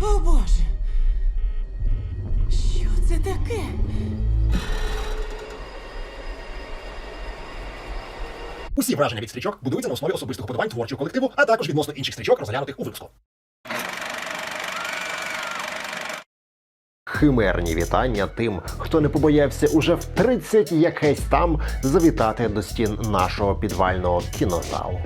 О Боже. Що це таке? Усі враження від стрічок будуються на основі особистих уподобань творчого колективу, а також відносно інших стрічок, розглянутих у випуску. Химерні вітання тим, хто не побоявся уже в 30 якесь там завітати до стін нашого підвального кінозалу.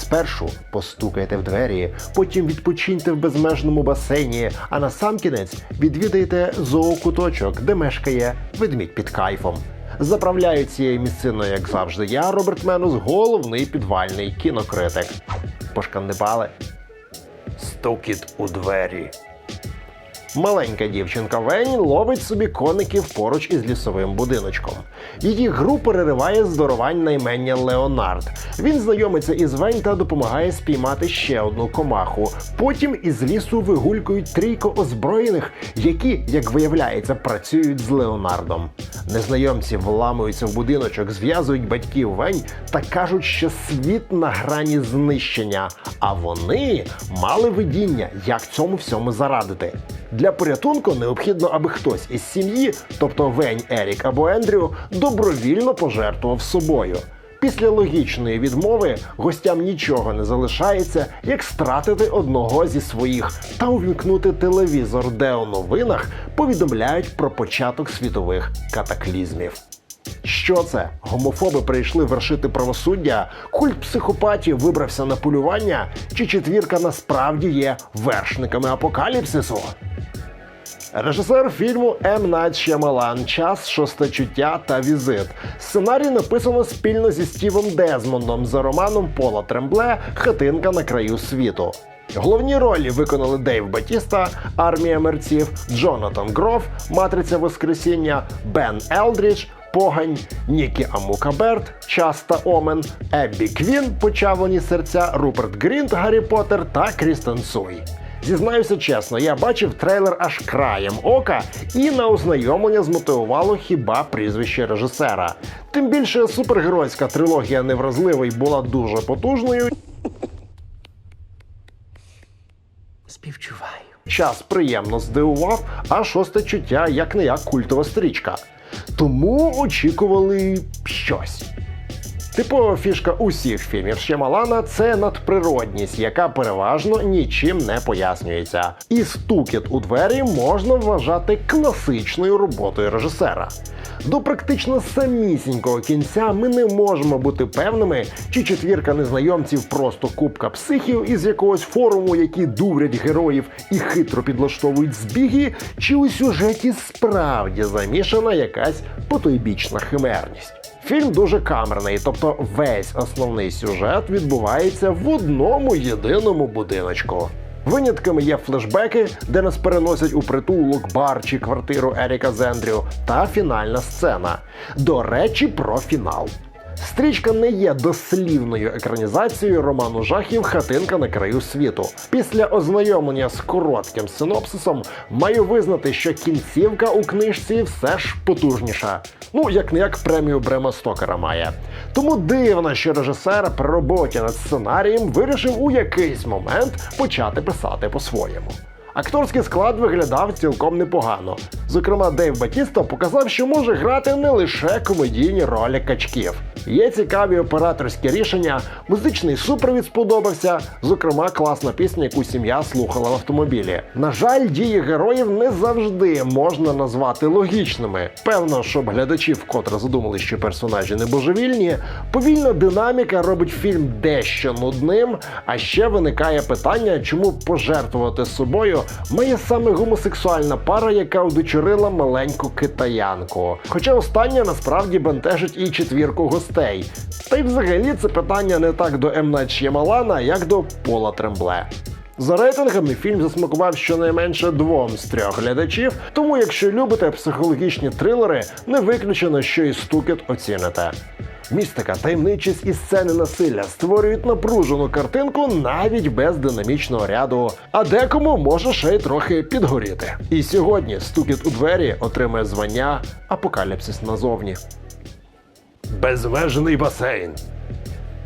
Спершу постукайте в двері, потім відпочиньте в безмежному басейні, а насамкінець відвідайте зоокуточок, де мешкає ведмідь під кайфом. Заправляю цією місциною, як завжди, я, Роберт Менус, головний підвальний кінокритик. Пошкандибали? Стукіт у двері. Маленька дівчинка Вені ловить собі коників поруч із лісовим будиночком. Її гру перериває здоровань наймення Леонард. Він знайомиться із Вень та допомагає спіймати ще одну комаху. Потім із лісу вигулькують трійко озброєних, які, як виявляється, працюють з Леонардом. Незнайомці вламуються в будиночок, зв'язують батьків Вень та кажуть, що світ на грані знищення. А вони мали видіння, як цьому всьому зарадити. Для порятунку необхідно, аби хтось із сім'ї, тобто Вень, Ерік або Ендрю, добровільно пожертвував собою. Після логічної відмови гостям нічого не залишається, як стратити одного зі своїх та увімкнути телевізор, де у новинах повідомляють про початок світових катаклізмів. Що це? Гомофоби прийшли вершити правосуддя, культ психопатів вибрався на полювання, чи четвірка насправді є вершниками апокаліпсису? Режисер фільму М. Найт Шямалан Час, шосте чуття та візит. Сценарій написано спільно зі Стівом Дезмондом за романом Пола Трембле Хатинка на краю світу. Головні ролі виконали Дейв Батіста, Армія мерців, Джонатан Гроф, Матриця Воскресіння, Бен Елдрідж, Погань, Нікі Амукаберт, Час та Омен, Еббі Квін, Почавлені серця, Руперт Грінт, Гаррі Поттер та Крістен Суй. Зізнаюся чесно, я бачив трейлер аж краєм ока, і на ознайомлення змотивувало хіба прізвище режисера. Тим більше супергеройська трилогія Невразливий була дуже потужною. Співчуваю. Час приємно здивував, а шосте чуття як не як культова стрічка. Тому очікували щось. Типова фішка усіх фільмів Шямалана – це надприродність, яка переважно нічим не пояснюється. І стукіт у двері можна вважати класичною роботою режисера. До практично самісінького кінця ми не можемо бути певними, чи четвірка незнайомців просто купка психів із якогось форуму, які дурять героїв і хитро підлаштовують збіги, чи у сюжеті справді замішана якась потойбічна химерність. Фільм дуже камерний, тобто весь основний сюжет відбувається в одному єдиному будиночку. Винятками є флешбеки, де нас переносять у притулок, бар чи квартиру Еріка Зендрю, та фінальна сцена. До речі, про фінал. Стрічка не є дослівною екранізацією роману жахів Хатинка на краю світу. Після ознайомлення з коротким синопсисом маю визнати, що кінцівка у книжці все ж потужніша. Ну, як не як премію Брема Стокера має. Тому дивно, що режисер при роботі над сценарієм вирішив у якийсь момент почати писати по-своєму. Акторський склад виглядав цілком непогано. Зокрема, Дейв Батіста показав, що може грати не лише комедійні ролі качків. Є цікаві операторські рішення, музичний супровід сподобався. Зокрема, класна пісня, яку сім'я слухала в автомобілі. На жаль, дії героїв не завжди можна назвати логічними. Певно, щоб глядачі вкотре задумали, що персонажі не божевільні. Повільна динаміка робить фільм дещо нудним. А ще виникає питання, чому пожертвувати собою має саме гомосексуальна пара, яка удочерила маленьку китаянку. Хоча остання насправді бентежить і четвірку гостей. Та й взагалі це питання не так до М. Найт Ш'ямалана, як до Пола Трембле. За рейтингами фільм засмакував щонайменше двом з трьох глядачів, тому якщо любите психологічні трилери, не виключено, що і стукіт оціните. Містика, таємничість і сцени насилля створюють напружену картинку навіть без динамічного ряду, а декому може ще й трохи підгоріти. І сьогодні стукіт у двері отримає звання Апокаліпсис назовні. Безмежний басейн.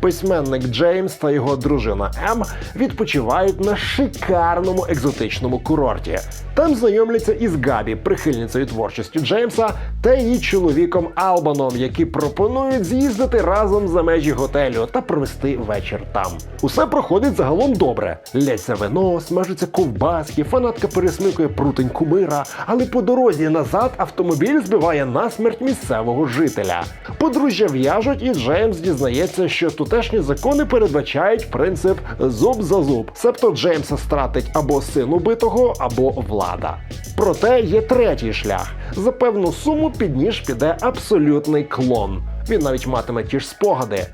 Письменник Джеймс та його дружина Ем відпочивають на шикарному екзотичному курорті. Там знайомляться із Габі, прихильницею творчості Джеймса, та її чоловіком Албаном, які пропонують з'їздити разом за межі готелю та провести вечір там. Усе проходить загалом добре. Лється вино, смажаться ковбаски, фанатка пересмикує прутень кумира, але по дорозі назад автомобіль збиває насмерть місцевого жителя. Подружжя в'яжуть, і Джеймс дізнається, що тутешні закони передбачають принцип зуб за зуб. Себто Джеймса стратить або син убитого, або влада. Проте є третій шлях. За певну суму під ніж піде абсолютний клон. Він навіть матиме ті ж спогади.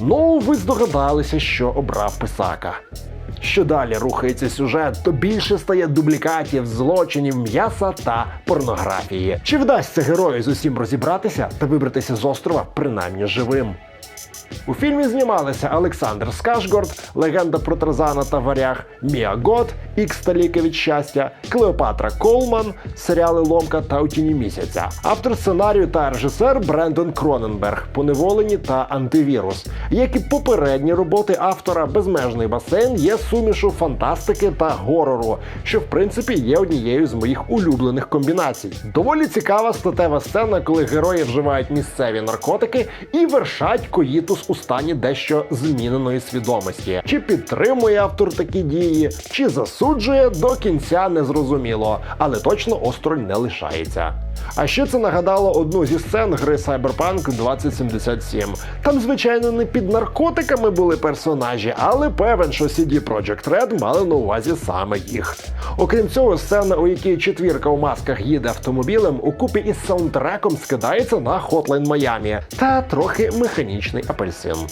Ну, ви здогадалися, що обрав писака. Що далі рухається сюжет, то більше стає дублікатів, злочинів, м'яса та порнографії. Чи вдасться герою з усім розібратися та вибратися з острова принаймні живим? У фільмі знімалися Олександр Скашгорд, легенда про Тарзана та варяг, Міа Гот, Ікс та ліки від щастя, Клеопатра Колман, серіали Ломка та у тіні місяця. Автор сценарію та режисер Брендон Кроненберг, Поневолені та Антивірус. Як і попередні роботи автора Безмежний басейн є сумішу фантастики та горору, що в принципі є однією з моїх улюблених комбінацій. Доволі цікава статева сцена, коли герої вживають місцеві наркотики і вершать у стані дещо зміненої свідомості. Чи підтримує автор такі дії, чи засуджує до кінця незрозуміло, але точно осторонь не лишається. А ще це нагадало одну зі сцен гри Cyberpunk 2077. Там, звичайно, не під наркотиками були персонажі, але певен, що CD Projekt Red мали на увазі саме їх. Окрім цього, сцена, у якій четвірка у масках їде автомобілем, укупі із саундтреком скидається на Hotline Miami та трохи механічний апельсин.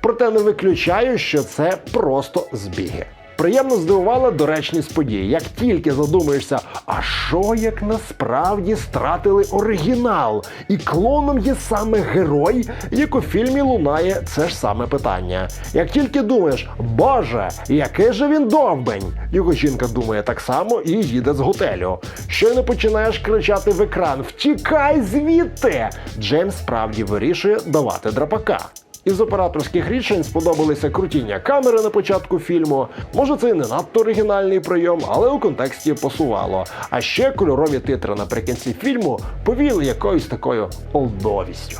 Проте не виключаю, що це просто збіги. Приємно здивувала доречність подій. Як тільки задумаєшся, а що як насправді стратили оригінал, і клоном є саме герой, як у фільмі лунає це ж саме питання. Як тільки думаєш, боже, який же він довбень, його жінка думає так само і їде з готелю. Щойно починаєш кричати в екран Втікай звідти! Джеймс справді вирішує давати драпака. Із операторських рішень сподобалися крутіння камери на початку фільму. Може, це і не надто оригінальний прийом, але у контексті посувало. А ще кольорові титри наприкінці фільму повіяли якоюсь такою олдовістю.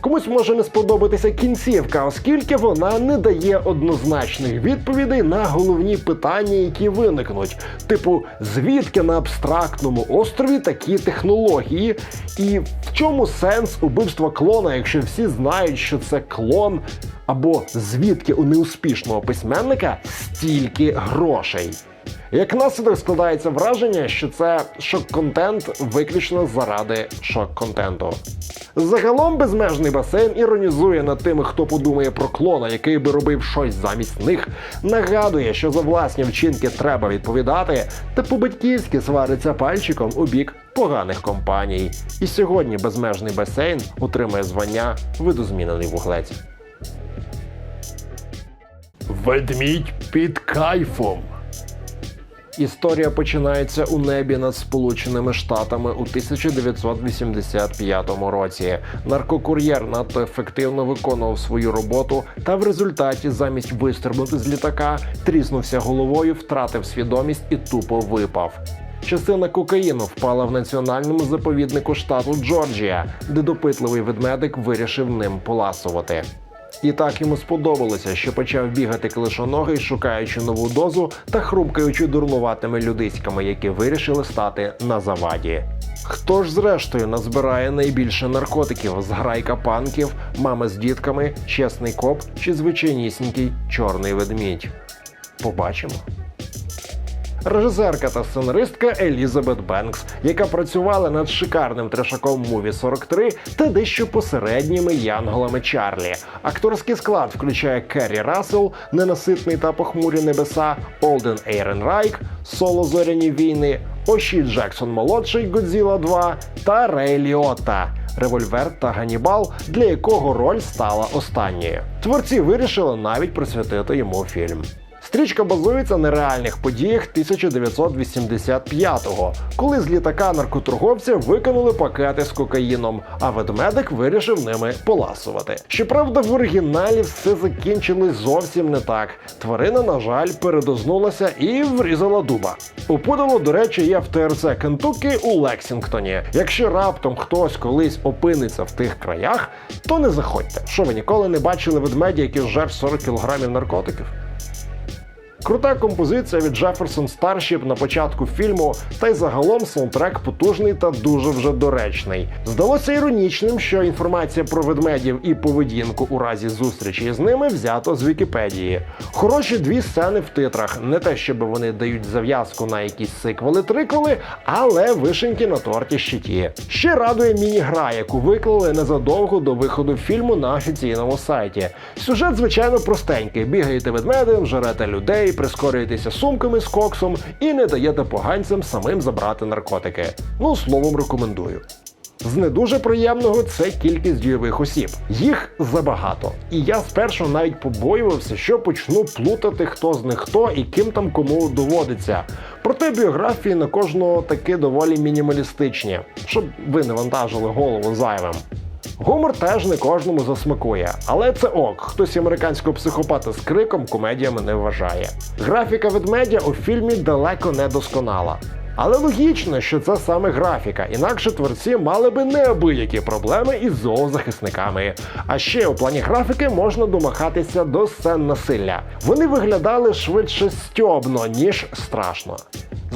Комусь може не сподобатися кінцівка, оскільки вона не дає однозначних відповідей на головні питання, які виникнуть. Типу, звідки на абстрактному острові такі технології, і чому сенс убивства клона, якщо всі знають, що це клон, або звідки у неуспішного письменника стільки грошей. Як наслідок складається враження, що це шок-контент виключно заради шок-контенту. Загалом безмежний басейн іронізує над тими, хто подумає про клона, який би робив щось замість них, нагадує, що за власні вчинки треба відповідати, та по-батьківськи свариться пальчиком у бік поганих компаній. І сьогодні безмежний басейн отримає звання видозмінений вуглець. Ведмідь під кайфом. Історія починається у небі над Сполученими Штатами у 1985 році. Наркокур'єр надто ефективно виконував свою роботу, та в результаті, замість вистрибнути з літака, тріснувся головою, втратив свідомість і тупо випав. Частина кокаїну впала в національному заповіднику штату Джорджія, де допитливий ведмедик вирішив ним поласувати. І так йому сподобалося, що почав бігати клишоногий, шукаючи нову дозу та хрумкаючи дурнуватими людиськами, які вирішили стати на заваді. Хто ж зрештою назбирає найбільше наркотиків? Зграйка панків, мама з дітками, чесний коп чи звичайнісінький чорний ведмідь? Побачимо. Режисерка та сценаристка Елізабет Бенкс, яка працювала над шикарним трешаком Муві 43 та дещо посередніми янголами Чарлі. Акторський склад включає Керрі Рассел, Ненаситний та похмурі небеса, Олден Ейрен Райк, Соло Зоряні війни, Оші Джексон молодший Годзіла 2 та Рей Ліотта. Револьвер та Ганібал, для якого роль стала останньою. Творці вирішили навіть присвятити йому фільм. Стрічка базується на реальних подіях 1985-го, коли з літака наркоторговця викинули пакети з кокаїном, а ведмедик вирішив ними поласувати. Щоправда, в оригіналі все закінчилось зовсім не так. Тварина, на жаль, передознулася і врізала дуба. Опудало, до речі, є в ТРЦ Кентукі у Лексінгтоні. Якщо раптом хтось колись опиниться в тих краях, то не заходьте. Що ви ніколи не бачили ведмедя, який зжер 40 кілограмів наркотиків? Крута композиція від Jefferson Starship на початку фільму, та й загалом саундтрек потужний та дуже вже доречний. Здалося іронічним, що інформація про ведмедів і поведінку у разі зустрічі з ними взято з Вікіпедії. Хороші дві сцени в титрах. Не те, щоб вони дають зав'язку на якісь сиквели-триквели, але вишеньки на торті ще ті. Ще радує міні-гра, яку виклали незадовго до виходу фільму на офіційному сайті. Сюжет, звичайно, простенький: бігаєте ведмедем, жерете людей, прискорюєтеся сумками з коксом і не даєте поганцям самим забрати наркотики. Ну, словом, рекомендую. З не дуже приємного це кількість дійових осіб. Їх забагато. І я спершу навіть побоювався, що почну плутати, хто з них хто і ким там кому доводиться. Проте біографії на кожного таки доволі мінімалістичні, щоб ви не вантажили голову зайвим. Гумор теж не кожному засмакує, але це ок. Хтось американського психопата з криком комедіями не вважає. Графіка ведмедя у фільмі далеко не досконала. Але логічно, що це саме графіка, інакше творці мали би неабиякі проблеми із зоозахисниками. А ще у плані графіки можна домахатися до сцен насилля. Вони виглядали швидше стьобно, ніж страшно.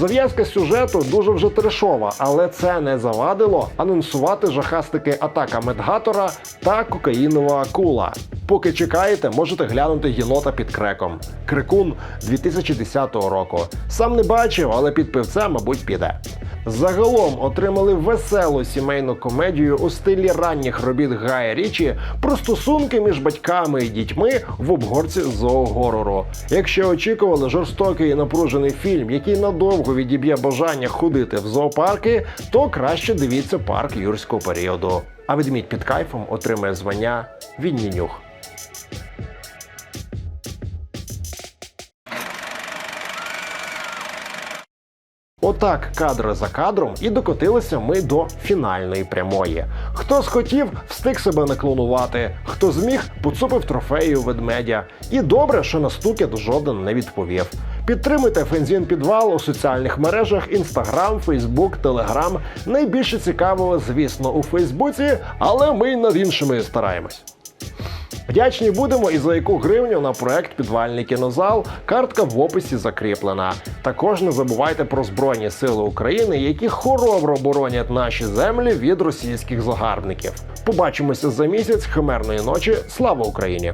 Зав'язка сюжету дуже вже трешова, але це не завадило анонсувати жахастики атака медгатора та кокаїнова акула. Поки чекаєте, можете глянути єнота під креком. Крикун 2010 року. Сам не бачив, але під пивце, мабуть, піде. Загалом отримали веселу сімейну комедію у стилі ранніх робіт Гая Річі про стосунки між батьками і дітьми в обгорці зоогорору. Якщо очікували жорстокий і напружений фільм, який надовго відіб'є бажання ходити в зоопарки, то краще дивіться парк юрського періоду. А ведмідь під кайфом отримає звання Віднінюх. Отак, кадр за кадром, і докотилися ми до фінальної прямої. Хто схотів, встиг себе наклонувати, хто зміг, поцупив трофею ведмедя. І добре, що на стукіт жоден не відповів. Підтримуйте Фензін Підвал у соціальних мережах Instagram, Facebook, Telegram. Найбільше цікавого, звісно, у Фейсбуці, але ми й над іншими стараємось. Вдячні будемо і за яку гривню на проект Підвальний кінозал. Картка в описі закріплена. Також не забувайте про Збройні Сили України, які хоробро боронять наші землі від російських загарбників. Побачимося за місяць химерної ночі. Слава Україні!